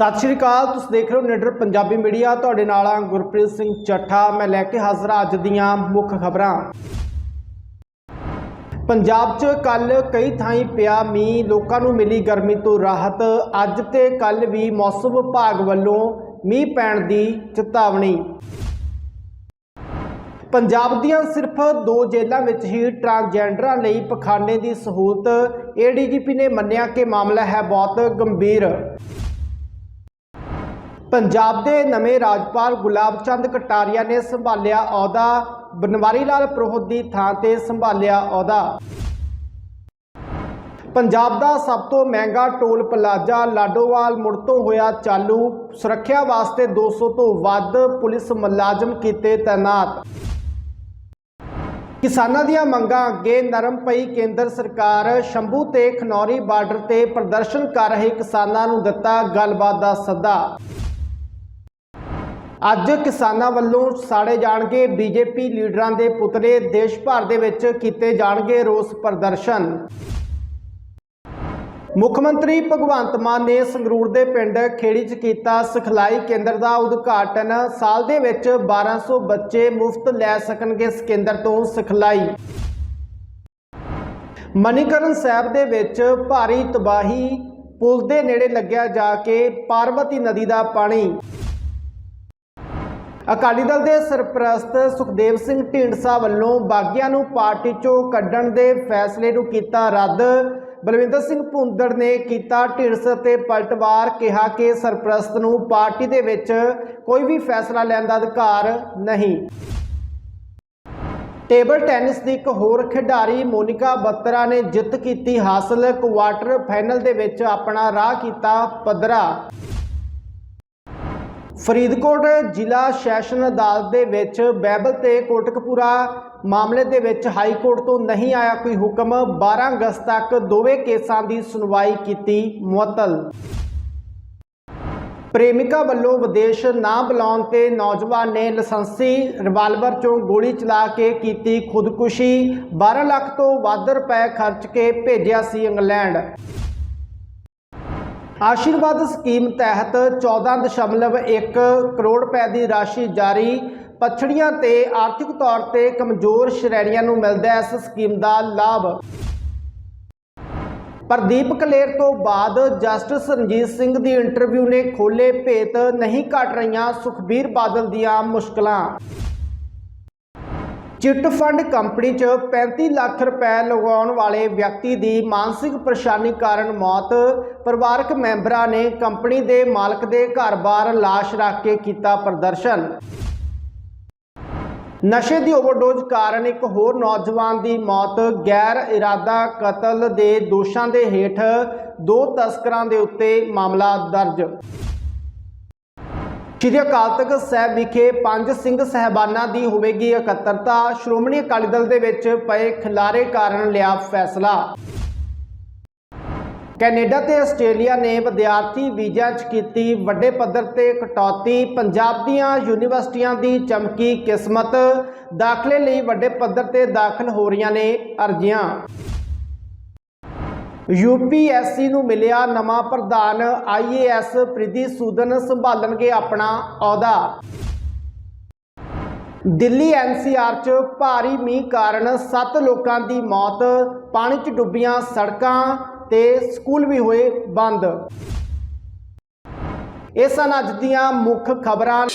ਸਤਿ ਸ਼੍ਰੀ ਅਕਾਲ, ਤੁਸੀਂ ਦੇਖ ਰਹੇ ਹੋ ਨਿਡਰ ਪੰਜਾਬੀ ਮੀਡੀਆ। ਤੁਹਾਡੇ ਨਾਲ ਆ ਗੁਰਪ੍ਰੀਤ ਸਿੰਘ ਚੱਠਾ। ਮੈਂ ਲੈ ਕੇ ਹਾਜ਼ਰ ਹਾਂ ਅੱਜ ਦੀਆਂ ਮੁੱਖ ਖਬਰਾਂ। ਪੰਜਾਬ 'ਚ ਕੱਲ ਕਈ ਥਾਈਂ ਪਿਆ ਮੀਂਹ। ਲੋਕਾਂ ਨੂੰ ਮਿਲੀ ਗਰਮੀ ਤੋਂ ਰਾਹਤ। ਅੱਜ ਤੇ ਕੱਲ ਵੀ ਮੌਸਮ ਵਿਭਾਗ ਵੱਲੋਂ ਮੀਂਹ ਪੈਣ ਦੀ ਚੇਤਾਵਨੀ। ਪੰਜਾਬ ਦੀਆਂ ਸਿਰਫ ਦੋ ਜੇਲ੍ਹਾਂ ਵਿੱਚ ਹੀ ਟਰਾਂਸਜੈਂਡਰਾਂ ਲਈ ਪਖਾਨੇ ਦੀ ਸਹੂਲਤ। ਏਡੀਜੀਪੀ ਨੇ ਮੰਨਿਆ ਕਿ ਮਾਮਲਾ ਹੈ ਬਹੁਤ ਗੰਭੀਰ। ਪੰਜਾਬ ਦੇ ਨਵੇਂ ਰਾਜਪਾਲ ਗੁਲਾਬ ਚੰਦ ਕਟਾਰੀਆ ਨੇ ਸੰਭਾਲਿਆ ਅਹੁਦਾ। ਬਨਵਾਰੀ ਲਾਲ ਪ੍ਰੋਹਤ ਦੀ ਥਾਂ ਤੇ ਸੰਭਾਲਿਆ ਅਹੁਦਾ। ਪੰਜਾਬ ਦਾ ਸਭ ਤੋਂ ਮਹਿੰਗਾ ਟੋਲ ਪਲਾਜ਼ਾ ਲਾਡੋਵਾਲ ਮੁੜ ਤੋਂ ਹੋਇਆ ਚਾਲੂ। ਸੁਰੱਖਿਆ ਵਾਸਤੇ 200 ਤੋਂ ਵੱਧ ਪੁਲਿਸ ਮੁਲਾਜ਼ਮ ਕੀਤੇ ਤਾਇਨਾਤ ਕਿਸਾਨਾਂ ਦੀਆਂ ਮੰਗਾਂ ਅੱਗੇ ਨਰਮ ਪਈ ਕੇਂਦਰ ਸਰਕਾਰ। ਸ਼ੰਭੂ ਤੇ ਖਨੌਰੀ ਬਾਰਡਰ ਤੇ ਪ੍ਰਦਰਸ਼ਨ ਕਰ ਰਹੇ ਕਿਸਾਨਾਂ ਨੂੰ ਦਿੱਤਾ ਗੱਲਬਾਤ ਦਾ ਸੱਦਾ। ਅੱਜ ਕਿਸਾਨਾਂ ਵੱਲੋਂ ਸਾੜੇ ਜਾਣਗੇ ਬੀਜੇਪੀ ਲੀਡਰਾਂ ਦੇ ਪੁਤਲੇ ਦੇਸ਼ ਭਰ ਦੇ ਵਿੱਚ ਕੀਤੇ ਜਾਣਗੇ ਰੋਸ ਪ੍ਰਦਰਸ਼ਨ। ਮੁੱਖ ਮੰਤਰੀ ਭਗਵੰਤ ਮਾਨ ਨੇ ਸੰਗਰੂਰ ਦੇ ਪਿੰਡ ਖੇੜੀ 'ਚ ਕੀਤਾ ਸਿਖਲਾਈ ਕੇਂਦਰ ਦਾ ਉਦਘਾਟਨ। ਸਾਲ ਦੇ ਵਿੱਚ 1200 ਬੱਚੇ ਮੁਫਤ ਲੈ ਸਕਣਗੇ ਇਸ ਕੇਂਦਰ ਤੋਂ ਸਿਖਲਾਈ। ਮਨੀਕਰਨ ਸਾਹਿਬ ਦੇ ਵਿੱਚ ਭਾਰੀ ਤਬਾਹੀ। ਪੁਲ ਦੇ ਨੇੜੇ ਲੱਗਿਆ ਜਾ ਕੇ ਪਾਰਵਤੀ ਨਦੀ ਦਾ ਪਾਣੀ। ਅਕਾਲੀ ਦਲ ਦੇ ਸਰਪ੍ਰਸਤ ਸੁਖਦੇਵ ਸਿੰਘ ਢੀਂਡਸਾ ਵੱਲੋਂ ਬਾਗੀਆਂ ਨੂੰ ਪਾਰਟੀ ਚੋਂ ਕੱਢਣ ਦੇ ਫੈਸਲੇ ਨੂੰ ਕੀਤਾ ਰੱਦ। ਬਲਵਿੰਦਰ ਸਿੰਘ ਭੁੰਦੜ ਨੇ ਕੀਤਾ ਢੀਂਡਸਾ ਤੇ ਪਲਟਵਾਰ ਕਿਹਾ ਕਿ ਸਰਪ੍ਰਸਤ ਨੂੰ ਪਾਰਟੀ ਦੇ ਵਿੱਚ ਕੋਈ ਵੀ ਫੈਸਲਾ ਲੈਣ ਦਾ ਅਧਿਕਾਰ ਨਹੀਂ। ਟੇਬਲ ਟੈਨਿਸ ਦੀ ਇੱਕ ਹੋਰ ਖਿਡਾਰੀ ਮੋਨਿਕਾ ਬੱਤਰਾ ਨੇ ਜਿੱਤ ਕੀਤੀ ਹਾਸਲ। ਕੁਆਟਰ ਫਾਈਨਲ ਦੇ ਵਿੱਚ ਆਪਣਾ ਰਾਹ ਕੀਤਾ ਪੱਧਰਾ। ਫਰੀਦਕੋਟ ਜ਼ਿਲ੍ਹਾ ਸੈਸ਼ਨ ਅਦਾਲਤ ਦੇ ਵਿੱਚ ਬੈਬਲ ਤੇ ਕੋਟਕਪੂਰਾ ਮਾਮਲੇ ਦੇ ਵਿੱਚ ਹਾਈ ਕੋਰਟ ਤੋਂ ਨਹੀਂ ਆਇਆ ਕੋਈ ਹੁਕਮ। 12 ਅਗਸਤ ਤੱਕ ਦੋਵੇਂ ਕੇਸਾਂ ਦੀ ਸੁਣਵਾਈ ਕੀਤੀ ਮੁਅੱਤਲ। ਪ੍ਰੇਮਿਕਾ ਵੱਲੋਂ ਵਿਦੇਸ਼ ਨਾ ਬੁਲਾਉਣ ਤੇ ਨੌਜਵਾਨ ਨੇ ਲਾਇਸੈਂਸੀ ਰਿਵਾਲਵਰ ਚੋਂ ਗੋਲੀ ਚਲਾ ਕੇ ਕੀਤੀ ਖੁਦਕੁਸ਼ੀ। 12 ਲੱਖ ਤੋਂ ਵੱਧ ਰੁਪਏ ਖਰਚ ਕੇ ਭੇਜਿਆ ਸੀ ਇੰਗਲੈਂਡ। ਆਸ਼ੀਰਵਾਦ ਸਕੀਮ ਤਹਿਤ 14.1 ਕਰੋੜ ਰੁਪਏ ਦੀ ਰਾਸ਼ੀ ਜਾਰੀ। ਪਛੜੀਆਂ ਤੇ ਆਰਥਿਕ ਤੌਰ ਤੇ ਕਮਜ਼ੋਰ ਸ਼੍ਰੇਣੀਆਂ ਨੂੰ ਮਿਲਦਾ ਇਸ ਸਕੀਮ ਦਾ ਲਾਭ। ਪ੍ਰਦੀਪ ਕਲੇਰ ਤੋਂ ਬਾਅਦ ਜਸਟਿਸ ਰਣਜੀਤ ਸਿੰਘ ਦੀ ਇੰਟਰਵਿਊ ਨੇ ਖੋਲੇ ਭੇਤ ਨਹੀਂ ਘਟ ਰਹੀਆਂ ਸੁਖਬੀਰ ਬਾਦਲ ਦੀਆਂ ਮੁਸ਼ਕਲਾਂ। ਚਿੱਟ ਫੰਡ ਕੰਪਨੀ 'ਚ 35 ਲੱਖ ਰੁਪਏ ਲਗਾਉਣ ਵਾਲੇ ਵਿਅਕਤੀ ਦੀ ਮਾਨਸਿਕ ਪਰੇਸ਼ਾਨੀ ਕਾਰਨ ਮੌਤ। ਪਰਿਵਾਰਕ ਮੈਂਬਰਾਂ ਨੇ ਕੰਪਨੀ ਦੇ ਮਾਲਕ ਦੇ ਘਰ-ਬਾਰ ਲਾਸ਼ ਰੱਖ ਕੇ ਕੀਤਾ ਪ੍ਰਦਰਸ਼ਨ। ਨਸ਼ੇ ਦੀ ਓਵਰਡੋਜ਼ ਕਾਰਨ ਇੱਕ ਹੋਰ ਨੌਜਵਾਨ ਦੀ ਮੌਤ। ਗੈਰ ਇਰਾਦਾ ਕਤਲ ਦੇ ਦੋਸ਼ਾਂ ਦੇ ਹੇਠ ਦੋ ਤਸਕਰਾਂ ਦੇ ਉੱਤੇ ਮਾਮਲਾ ਦਰਜ। ਸ਼੍ਰੀ ਅਕਾਲ ਤਖਤ ਸਾਹਿਬ ਵਿਖੇ ਪੰਜ ਸਿੰਘ ਸਹਿਬਾਨਾਂ ਦੀ ਹੋਵੇਗੀ ਇਕੱਤਰਤਾ। ਸ਼੍ਰੋਮਣੀ ਅਕਾਲੀ ਦਲ ਦੇ ਵਿੱਚ ਪਏ ਖਿਲਾਰੇ ਕਾਰਨ ਲਿਆ ਫੈਸਲਾ। ਕੈਨੇਡਾ ਤੇ ਆਸਟ੍ਰੇਲੀਆ ਨੇ ਵਿਦਿਆਰਥੀ ਵੀਜ਼ਾ 'ਚ ਕੀਤੀ ਵੱਡੇ ਪੱਧਰ ਤੇ ਕਟੌਤੀ। ਪੰਜਾਬ ਦੀਆਂ ਯੂਨੀਵਰਸਿਟੀਆਂ ਦੀ ਚਮਕੀ ਕਿਸਮਤ। ਦਾਖਲੇ ਲਈ ਵੱਡੇ ਪੱਧਰ ਤੇ ਦਾਖਲ ਹੋ ਰਹੀਆਂ ਨੇ ਅਰਜ਼ੀਆਂ। ਯੂਪੀਐਸਸੀ ਨੂੰ ਮਿਲਿਆ ਨਵਾਂ ਪ੍ਰਧਾਨ ਆਈਏਐਸ ਪ੍ਰਿਧੀ ਸੂਦਨ ਸੰਭਾਲਣਗੇ ਆਪਣਾ ਅਹੁਦਾ। ਦਿੱਲੀ ਐਨਸੀਆਰ 'ਚ ਭਾਰੀ ਮੀਂਹ ਕਾਰਨ 7 ਲੋਕਾਂ ਦੀ ਮੌਤ, ਪਾਣੀ 'ਚ ਡੁੱਬੀਆਂ ਸੜਕਾਂ ਤੇ ਸਕੂਲ ਵੀ ਹੋਏ ਬੰਦ। ਇਹ ਸਨ ਅੱਜ ਦੀਆਂ ਮੁੱਖ ਖਬਰਾਂ।